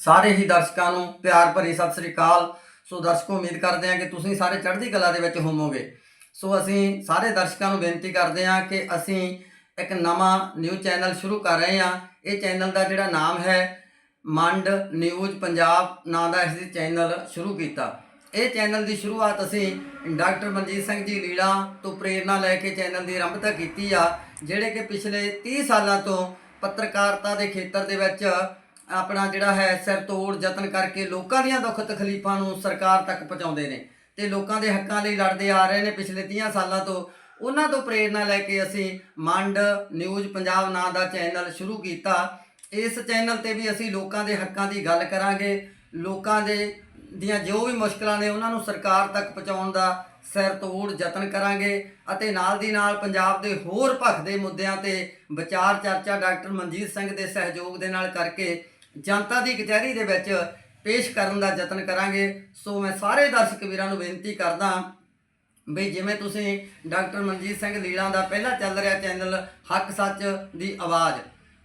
ਸਾਰੇ ਹੀ ਦਰਸ਼ਕਾਂ ਨੂੰ ਪਿਆਰ ਭਰੀ ਸਤਿ ਸ੍ਰੀ ਅਕਾਲ। ਸੋ ਦਰਸ਼ਕੋ, ਉਮੀਦ ਕਰਦੇ ਹਾਂ ਕਿ ਤੁਸੀਂ ਸਾਰੇ ਚੜ੍ਹਦੀ ਕਲਾ ਦੇ ਵਿੱਚ ਹੋਵੋਗੇ। ਸੋ ਅਸੀਂ ਸਾਰੇ ਦਰਸ਼ਕਾਂ ਨੂੰ ਬੇਨਤੀ ਕਰਦੇ ਹਾਂ ਕਿ ਅਸੀਂ ਇੱਕ ਨਵਾਂ ਨਿਊਜ਼ ਚੈਨਲ ਸ਼ੁਰੂ ਕਰ ਰਹੇ ਹਾਂ। ਇਹ ਚੈਨਲ ਦਾ ਜਿਹੜਾ ਨਾਮ ਹੈ, ਮੰਡ ਨਿਊਜ਼ ਪੰਜਾਬ, ਨਾਂ ਦਾ ਅਸੀਂ ਚੈਨਲ ਸ਼ੁਰੂ ਕੀਤਾ। ਇਹ ਚੈਨਲ ਦੀ ਸ਼ੁਰੂਆਤ ਅਸੀਂ ਡਾਕਟਰ ਮਨਜੀਤ ਸਿੰਘ ਜੀ ਲੀਲਾ ਤੋਂ ਪ੍ਰੇਰਣਾ ਲੈ ਕੇ ਚੈਨਲ ਦੀ ਆਰੰਭਤਾ ਕੀਤੀ ਆ, ਜਿਹੜੇ ਕਿ ਪਿਛਲੇ 30 ਸਾਲਾਂ ਤੋਂ ਪੱਤਰਕਾਰਤਾ ਦੇ ਖੇਤਰ ਦੇ ਵਿੱਚ ਆਪਣਾ ਜਿਹੜਾ ਹੈ ਸਿਰ ਤੋੜ, ਯਤਨ ਕਰਕੇ ਲੋਕਾਂ ਦੀਆਂ ਦੁੱਖ ਤਕਲੀਫਾਂ ਨੂੰ ਸਰਕਾਰ ਤੱਕ ਪਹੁੰਚਾਉਂਦੇ ਨੇ ਤੇ ਲੋਕਾਂ ਦੇ ਹੱਕਾਂ ਲਈ ਲੜਦੇ ਆ ਰਹੇ ਨੇ ਪਿਛਲੇ 30 ਸਾਲਾਂ ਤੋਂ। ਉਹਨਾਂ ਤੋਂ ਪ੍ਰੇਰਣਾ ਲੈ ਕੇ ਅਸੀਂ ਮੰਡ ਨਿਊਜ਼ ਪੰਜਾਬ ਨਾਂ ਦਾ ਚੈਨਲ ਸ਼ੁਰੂ ਕੀਤਾ। ਇਸ ਚੈਨਲ ਤੇ ਵੀ ਅਸੀਂ ਲੋਕਾਂ ਦੇ ਹੱਕਾਂ ਦੀ ਗੱਲ ਕਰਾਂਗੇ। ਲੋਕਾਂ ਦੇ ਦੀਆਂ ਜੋ ਵੀ ਮੁਸ਼ਕਲਾਂ ਨੇ ਉਹਨਾਂ ਨੂੰ ਸਰਕਾਰ ਤੱਕ ਪਹੁੰਚਾਉਣ ਦਾ ਸਿਰ ਤੋੜ, ਯਤਨ ਕਰਾਂਗੇ ਅਤੇ ਨਾਲ ਦੀ ਨਾਲ ਪੰਜਾਬ ਦੇ ਹੋਰ ਭਖ ਦੇ ਮੁੱਦਿਆਂ ਤੇ ਵਿਚਾਰ ਚਰਚਾ ਡਾਕਟਰ ਮਨਜੀਤ ਸਿੰਘ ਦੇ ਸਹਿਯੋਗ ਦੇ ਨਾਲ ਕਰਕੇ ਜਨਤਾ ਦੀ ਕਚਹਿਰੀ ਦੇ ਵਿੱਚ ਪੇਸ਼ ਕਰਨ ਦਾ ਯਤਨ ਕਰਾਂਗੇ। ਸੋ ਮੈਂ ਸਾਰੇ ਦਰਸ਼ਕ ਵੀਰਾਂ ਨੂੰ ਬੇਨਤੀ ਕਰਦਾ ਵੀ ਜਿਵੇਂ ਤੁਸੀਂ ਡਾਕਟਰ ਮਨਜੀਤ ਸਿੰਘ ਲੀਲਾ ਦਾ ਪਹਿਲਾ ਚੱਲ ਰਿਹਾ ਚੈਨਲ ਹੱਕ ਸੱਚ ਦੀ ਆਵਾਜ਼,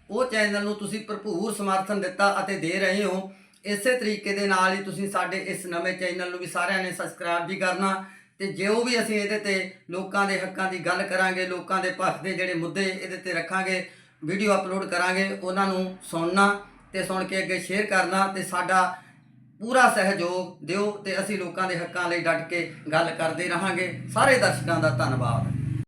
ਉਹ ਚੈਨਲ ਨੂੰ ਤੁਸੀਂ ਭਰਪੂਰ ਸਮਰਥਨ ਦਿੱਤਾ ਅਤੇ ਦੇ ਰਹੇ ਹੋ। ਇਸੇ ਤਰੀਕੇ ਦੇ ਨਾਲ ਹੀ ਤੁਸੀਂ ਸਾਡੇ ਇਸ ਨਵੇਂ ਚੈਨਲ ਨੂੰ ਵੀ ਸਾਰਿਆਂ ਨੇ ਸਬਸਕ੍ਰਾਈਬ ਵੀ ਕਰਨਾ ਤੇ ਜੋ ਵੀ ਅਸੀਂ ਇਹਦੇ ਤੇ ਲੋਕਾਂ ਦੇ ਹੱਕਾਂ ਦੀ ਗੱਲ ਕਰਾਂਗੇ, ਲੋਕਾਂ ਦੇ ਪੱਖ ਦੇ ਜਿਹੜੇ ਮੁੱਦੇ ਇਹਦੇ ਤੇ ਰੱਖਾਂਗੇ, ਵੀਡੀਓ ਅਪਲੋਡ ਕਰਾਂਗੇ, ਉਹਨਾਂ ਨੂੰ ਸੁਣਨਾ ਤੇ ਸੁਣ ਕੇ ਅੱਗੇ ਸ਼ੇਅਰ ਕਰਨਾ ਤੇ ਸਾਡਾ ਪੂਰਾ ਸਹਿਯੋਗ ਦਿਓ ਤੇ ਅਸੀਂ ਲੋਕਾਂ ਦੇ ਹੱਕਾਂ ਲਈ ਡਟ ਕੇ ਗੱਲ ਕਰਦੇ ਰਹਾਂਗੇ। ਸਾਰੇ ਦਰਸ਼ਕਾਂ ਦਾ ਧੰਨਵਾਦ।